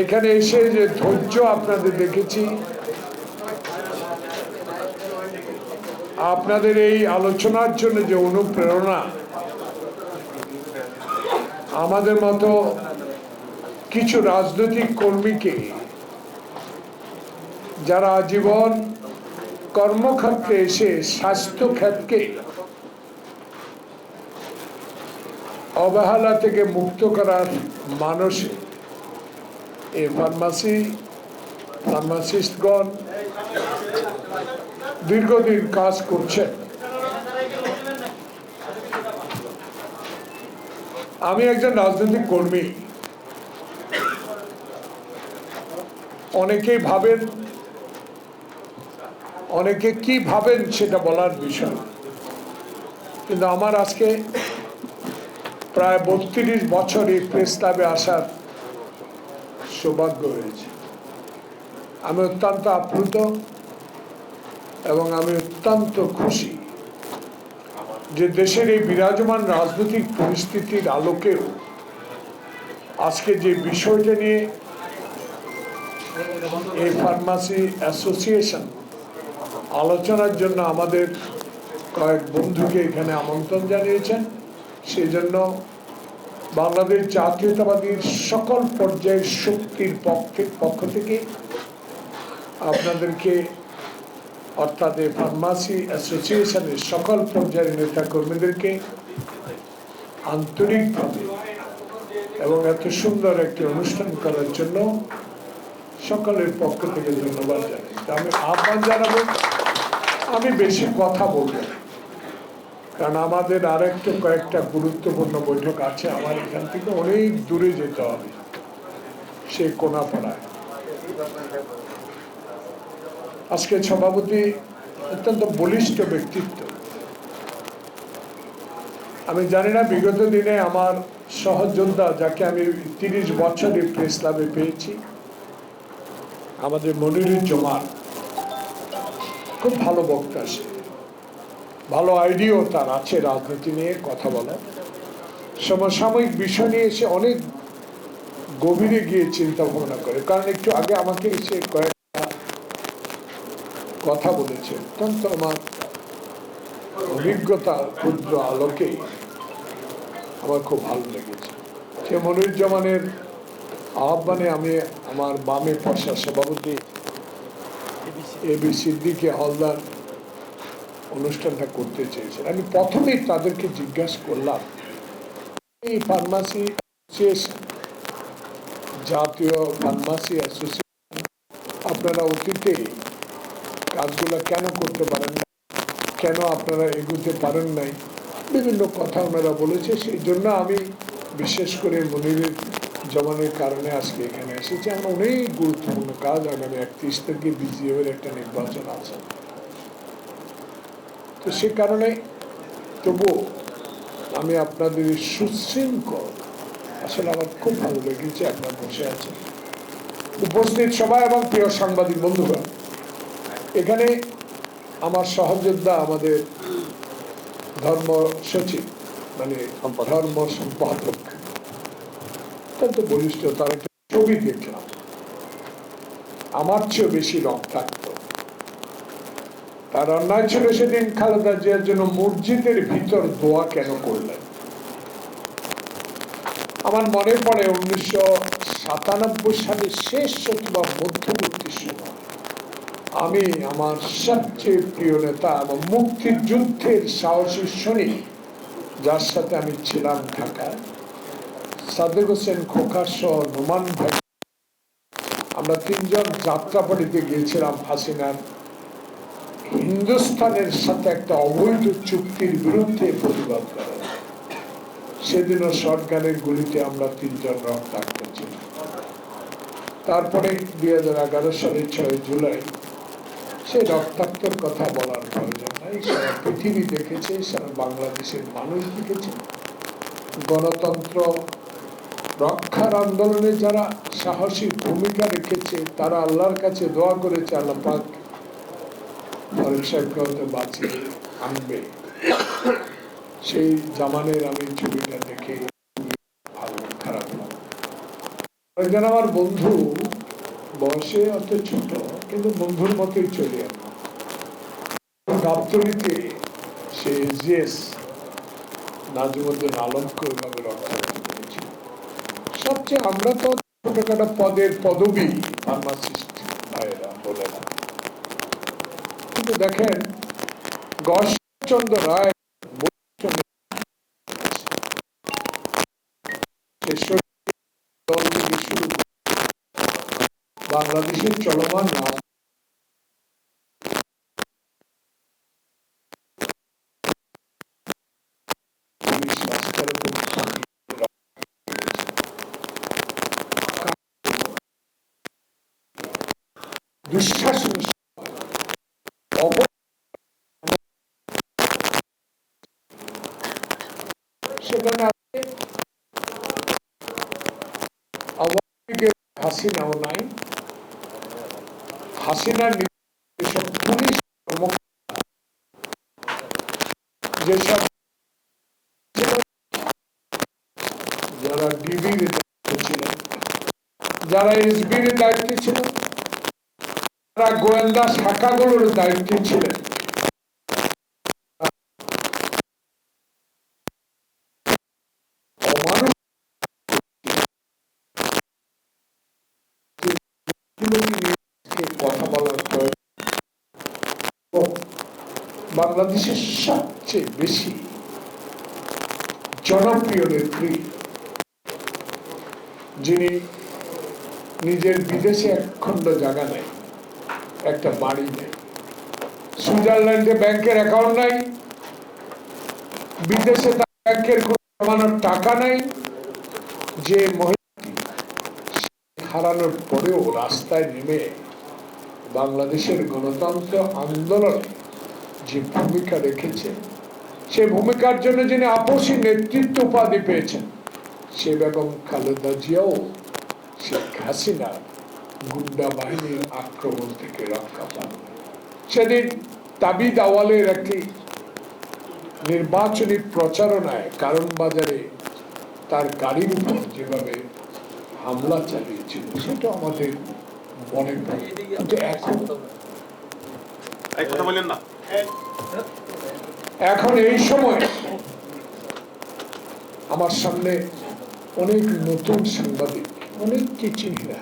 এখানে এসে যে ধৈর্য আপনাদের দেখেছি। আপনাদের এই আলোচনার জন্য যে অনুপ্রেরণা, আমাদের মতো কিছু রাজনৈতিক কর্মীকে, যারা আজীবন কর্মক্ষেত্রে এসে স্বাস্থ্য ক্ষেত্রকে অবহেলা থেকে মুক্ত করার মানসে এই ফার্মাসি, ফার্মাসিস্টগণ দীর্ঘদিন কাজ করছেন। আমি একজন রাজনৈতিক কর্মী। অনেকেই ভাবেন, অনেকে কি ভাবেন সেটা বলার বিষয়। কিন্তু আমার আজকে প্রায় বত্রিশ বছর এই প্রেস আসার সৌভাগ্য হয়েছে। আমি অত্যন্ত আপ্লুত এবং আমি অত্যন্ত খুশি যে দেশের এই বিরাজমান রাজনৈতিক পরিস্থিতির আলোকেও আজকে যে বিষয়টা নিয়ে এই ফার্মাসি অ্যাসোসিয়েশন আলোচনার জন্য আমাদের কয়েক বন্ধুকে এখানে আমন্ত্রণ জানিয়েছেন, সেই জন্য বাংলাদেশ জাতীয়তাবাদীর সকল পর্যায়ের শক্তির পক্ষে পক্ষ থেকে আপনাদেরকে, অর্থাৎ এই ফার্মাসি অ্যাসোসিয়েশনের সকল পর্যায়ের নেতা কর্মীদেরকে আন্তরিকভাবে এবং এত সুন্দর একটি অনুষ্ঠান করার জন্য সকলের পক্ষ থেকে ধন্যবাদ জানাই আমি আহ্বান জানাব, আমি বেশি কথা বলব। কারণ আমাদের আরেকটা কয়েকটা গুরুত্বপূর্ণ বৈঠক আছে, আমার এখান থেকে অনেক দূরে যেতে হবে সে কোনাপাড়ায়। আজকে সভাপতি অত্যন্ত বলিষ্ঠ ব্যক্তিত্ব। আমি জানি না, বিগত দিনে আমার সহযোদ্ধা যাকে আমি তিরিশ বছরে প্রেস ক্লাবে পেয়েছি, আমাদের মনিরুজ্জামান খুব ভালো বক্তা সে। ভালো আইডিয়াও তার আছে রাজনীতি নিয়ে কথা বলার। সমসাময়িক বিষয় নিয়ে এসে অনেক গভীরে গিয়ে চিন্তা ভাবনা করে। কারণ একটু আগে আমাকে এসে কয়েকটা কথা বলেছে। অত্যন্ত আমার অভিজ্ঞতা ক্ষুদ্র আলোকে আমার খুব ভালো লেগেছে। সে মনিরুজ্জামানের আহ্বানে আমি আমার বামে পশা সভাপতি এ বি সিদ্দিকে হলদার অনুষ্ঠানটা করতে চেয়েছেন। আমি প্রথমেই তাদেরকে জিজ্ঞাসা করলাম, এই ফার্মাসি অ্যাসোসিয়েশন জাতীয় ফার্মাসি অ্যাসোসিয়েশন আপনারা অতীতে কাজগুলো কেন করতে পারেন কেন আপনারা এগুতে পারেন নাই? বিভিন্ন কথা ওনারা বলেছে, সেই জন্য আমি বিশেষ করে মনিরের জমানের কারণে আজকে এখানে এসেছি। আমার অনেক গুরুত্বপূর্ণ কাজ, আগামী একত্রিশ তারিখে বিজিএফ এর একটা নির্বাচন আছে। তো সে কারণে তবুও আমি আপনাদের সুশৃঙ্খল। আসলে আমার খুব ভালো লেগেছে আপনার বসে আছে উপস্থিত সবাই এবং প্রিয় সাংবাদিক বন্ধুগণ এখানে আমার সহযোদ্ধা আমাদের ধর্ম সচিব মানে ধর্ম সম্পাদক অত্যন্ত বলিষ্ঠ তার একটা ছবি দেখলাম। আমার চেয়েও বেশি রক্তাক্ত তার অন্যায় ছিল সেদিন খালেদা জিয়ার জন্য মসজিদের ভিতর দোয়া কেন করলেন? আমার মনে পড়ে উনিশশো সাতানব্বই সালের শেষ অথবা মধ্যবর্তী সময় আমি আমার সবচেয়ে প্রিয় নেতা এবং মুক্তিযুদ্ধের সাহসী সৈনিক, যার সাথে আমি ছিলাম ঢাকায়, সাদেক হোসেন খোকার সহ নোমান ভাই। আমরা তিনজন যাত্রাবাড়িতে গিয়েছিলাম হাসিনার হিন্দুস্তানের সাথে একটা অবৈধ চুক্তির বিরুদ্ধে প্রতিবাদ করা। সেদিনও শটগানের গুলিতে আমরা তিনজন রক্তাক্ত ছিলাম। তারপরে দুই হাজার এগারো সালের ছয় জুলাই সেই রক্তাক্তর কথা বলার প্রয়োজন নাই। সারা পৃথিবী দেখেছে, সারা বাংলাদেশের মানুষ দেখেছে। গণতন্ত্র রক্ষার আন্দোলনে যারা সাহসী ভূমিকা রেখেছে, তারা আল্লাহর কাছে দোয়া করেছে, আল্লাহ ফারুক সাহেবকে বাঁচিয়ে আনবে। সেই জামানের আমি ছবিটা দেখে ভালো, খারাপ একজন আমার বন্ধু, বয়সে অত ছোট, কিন্তু বন্ধুর মতোই চলে সে জিএস নাজিমুদ্দিন আলমকে ওইভাবে করেছিল সবচেয়ে আমরা তো ছোটখাটো পদের পদবী, ফার্মাসিস্ট ভাইয়েরা বলেরা কিন্তু দেখেন গর্ষচন্দ্র রায় বাংলাদেশের চলমান রাজ হাসিনাও নাই। হাসিনার যেসব যারা ডিবির যারা এসবির দায়িত্বে যারা গোয়েন্দা শাখাগুলোর দায়িত্বে ছিলেন অমানব গুলোকে নিয়ে আজকে কথা বলার প্রয়োজন ও বাংলাদেশের সবচেয়ে বেশি জনপ্রিয় নেত্রী, যিনি নিজের বিদেশে এক খণ্ড জায়গা নেই একটা বাড়ি নেই সুইজারল্যান্ডে ব্যাংকের অ্যাকাউন্ট নাই, বিদেশে তার ব্যাংকের কোনো টাকা নাই, যে মহিলাটি হারানোর পরেও রাস্তায় নেমে বাংলাদেশের গণতন্ত্র আন্দোলনে যে ভূমিকা রেখেছে, সে ভূমিকার জন্য যিনি আপসী নেতৃত্ব উপাধি পেয়েছেন, সে বেগম খালেদা জিয়াও শেখ হাসিনা গুন্ডা বাহিনীর আক্রমণ থেকে রক্ষা পান। সেদিন তাবিদ আওয়ালের একটি নির্বাচনী প্রচারণায় কারণ বাজারে তার গাড়ির উপর যেভাবে হামলা চালিয়েছিল, সেটা আমাদের মনে পড়ে এখন কথা বলেন না। এখন এই সময় আমার সামনে অনেক নতুন সাংবাদিক, অনেক চিঠিরা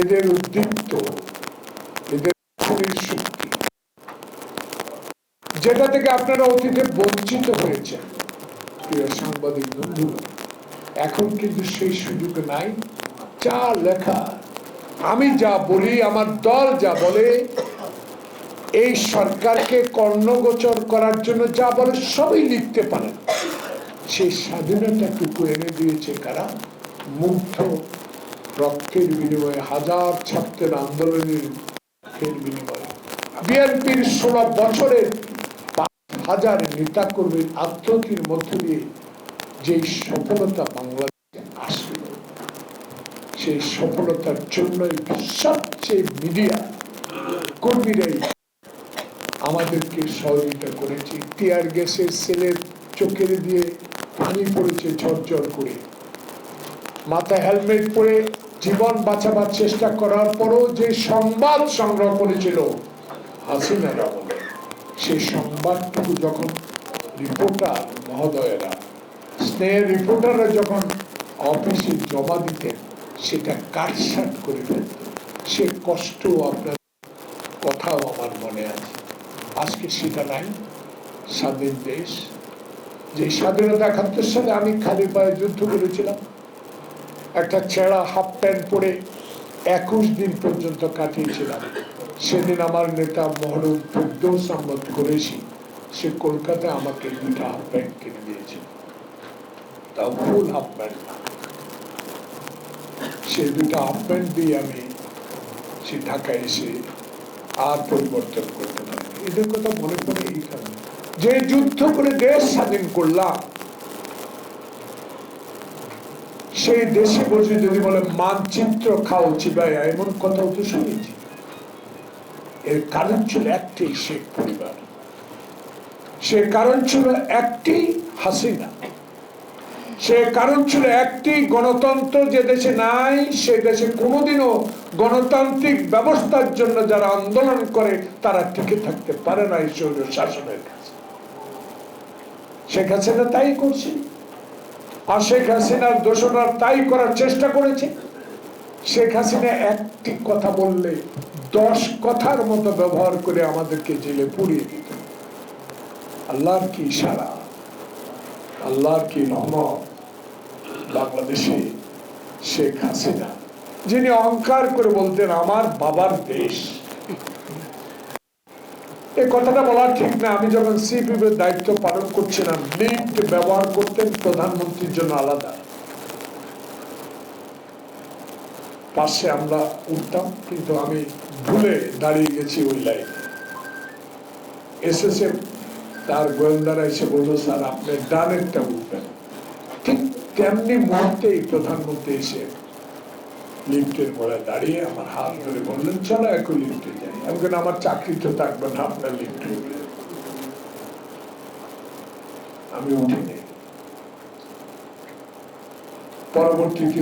এদের উদ্দীপ্ত, এদের শক্তি। যেটা থেকে আপনারা অতীতে বঞ্চিত হয়েছেন, প্রিয় সাংবাদিক বন্ধু, এখন কিন্তু সেই সুযোগ নাই। যা লেখা, আমি যা বলি, আমার দল যা বলে এই সরকারকে কর্ণগোচর করার জন্য যা বলে সবই লিখতে পারেন সেই স্বাধীনতাটুকু এনে দিয়েছে কারা? মুগ্ধ রক্তের বিনিময়ে হাজার ছাত্রের আন্দোলনের রক্তের বিনিময়ে। বিএনপির ষোলো বছরের হাজার নেতা কর্মীর আত্মহতির মধ্য দিয়ে যে সফলতা বাংলাদেশে আসলো, সেই সফলতার জন্যই সবচেয়ে মিডিয়া কর্মীরাই আমাদেরকে সহযোগিতা করেছে। টিয়ার গ্যাসের সেলের চোখের দিয়ে পানি পড়েছে ঝরঝর করে। মাথায় হেলমেট পরে জীবন বাঁচাবার চেষ্টা করার পরও যে সংবাদ সংগ্রহ করেছিল, হাসিনা আমলে সেই সংবাদটুকু যখন রিপোর্টার মহোদয়েরা, স্নেহের রিপোর্টাররা যখন অফিসে জমা দিতেন, সেটা কাটসাট করে ফেলত সে কষ্ট আপনার কথাও আমার মনে আছে। আজকে সেটা নাই স্বাধীন দেশ। যে স্বাধীনতা একাত্তর সালে আমি খালি পায়ে যুদ্ধ করেছিলাম, একটা ছেঁড়া হাফ প্যান্ট পরে একুশ দিন পর্যন্ত কাটিয়েছিলাম। সেদিন আমার নেতা মহরম ফেরদৌস আহমদ করেছি সে কলকাতায় আমাকে দুটা হাফ প্যান্ট কিনে দিয়েছে তা ফুল হাফ প্যান্ট না। সে দুটা হাফ প্যান্ট দিয়ে আমি সে ঢাকায় এসে আর পরিবর্তন করতে পারি এদের কথা মনে পড়ে এই কারণে। যে যুদ্ধ করে দেশ স্বাধীন করলাম সেই দেশে বসে যদি বলে, মানচিত্র খাও চিবাইয়া এমন কথাও তো শুনেছি। এর কারণ ছিল একটি শেখ পরিবার। সে কারণ ছিল একটি হাসিনা। সে কারণ ছিল একটি, গণতন্ত্র যে দেশে নাই, সে দেশে কোনোদিনও গণতান্ত্রিক ব্যবস্থার জন্য যারা আন্দোলন করে, তারা টিকে থাকতে পারে না এই শৈল শাসনের কাছে। শেখ হাসিনা তাই করছে। আর শেখ হাসিনার দোষরা তাই করার চেষ্টা করেছে। শেখ হাসিনা একটি কথা বললে দশ কথার মতো ব্যবহার করে আমাদেরকে জেলে পুড়িয়ে দিত। আল্লাহর কি ইশারা? আল্লাহর কি রহমত? বাংলাদেশে শেখ হাসিনা, যিনি অহংকার করে বলতেন, আমার বাবার দেশ। এই কথাটা বলা ঠিক না। আমি যখন সিপিএফ এর দায়িত্ব পালন করছিলাম ব্যবহার করতেন প্রধানমন্ত্রীর জন্য আলাদা। পাশে আমরা উঠতাম, কিন্তু আমি ভুলে দাঁড়িয়ে গেছি ওই লাইনে। এসেছে তার গোয়েন্দারা এসে বলল, স্যার, আপনি ডানেরটা উঠবেন। তেমনি মুহূর্তে এই প্রধানমন্ত্রী এসে লিফটের পরে দাঁড়িয়ে আমার হাত ধরে বললেন, চলো এখন লিফটে যাই। আমি কেন আমার চাকরি তো থাকবে না, আপনার লিফটে আমি উঠিনি পরবর্তীতে